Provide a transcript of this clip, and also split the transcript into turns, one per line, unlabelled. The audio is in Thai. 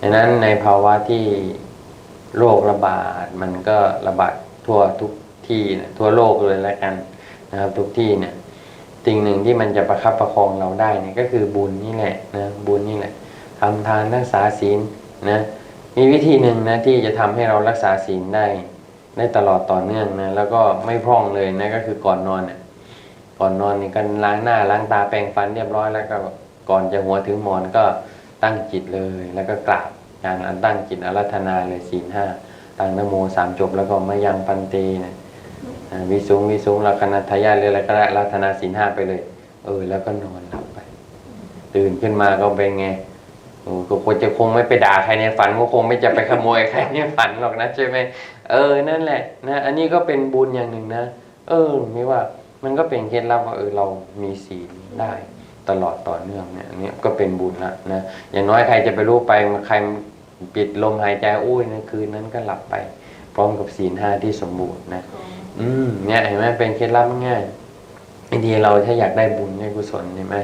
ดังนั้นในภาวะที่โรคระบาดมันก็ระบาดทั่วทุกที่นะทั่วโลกเลยแล้วกันนะครับ ทุกที่เนี่ยสิ่งหนึ่งที่มันจะประคับประคองเราได้เนี่ยก็คือบุญนี่แหละนะบุญนี่แหละทำทานรักษาศีลนะมีวิธีหนึ่งนะที่จะทำให้เรารักษาศีลได้ได้ตลอดต่อเนื่องนะแล้วก็ไม่พร่องเลยนะก็คือก่อนนอนเนี่ยก่อนนอนนี่กันล้างหน้าล้างตาแปรงฟันเรียบร้อยแล้วก็ก่อนจะหัวถึงหมอนก็ ตั้งจิตเลย แล้วก็กราบการอันตั้งจิตอารัธนาเลยศีลห้าตั้งนโมสามจบแล้วก็มายังปันเตนะวิสุงวิสุงลักนัทายาเลยแล้วก็อารัธนาศีลห้าไปเลย เออ แล้วก็นอนหลับไป ตื่นขึ้นมาก็เป็นไงโอ้ก็คงจะคงไม่ไปด่าใครในฝันก็คงไม่จะไปขโมยใครในฝันหรอกนะใช่ไหมเออนั่นแหละนะอันนี้ก็เป็นบุญอย่างหนึ่งนะเออไม่ว่า มันก็เป็นเคล็ดลับว่าเออเรามีศีลได้ ตลอดต่อเนื่องเนี่ยนี่ก็เป็นบุญละนะอย่างน้อยใครจะไปรู้ไปใครปิดลมหายใจอุ้ยในคืนนั้นก็หลับไป พร้อมกับศีลห้าที่สมบูรณ์นะอืมเนี่ยเห็นไหมเป็นเคล็ดลับง่ายๆบางทีเราถ้าอยากได้บุญได้กุศลใช่ไหม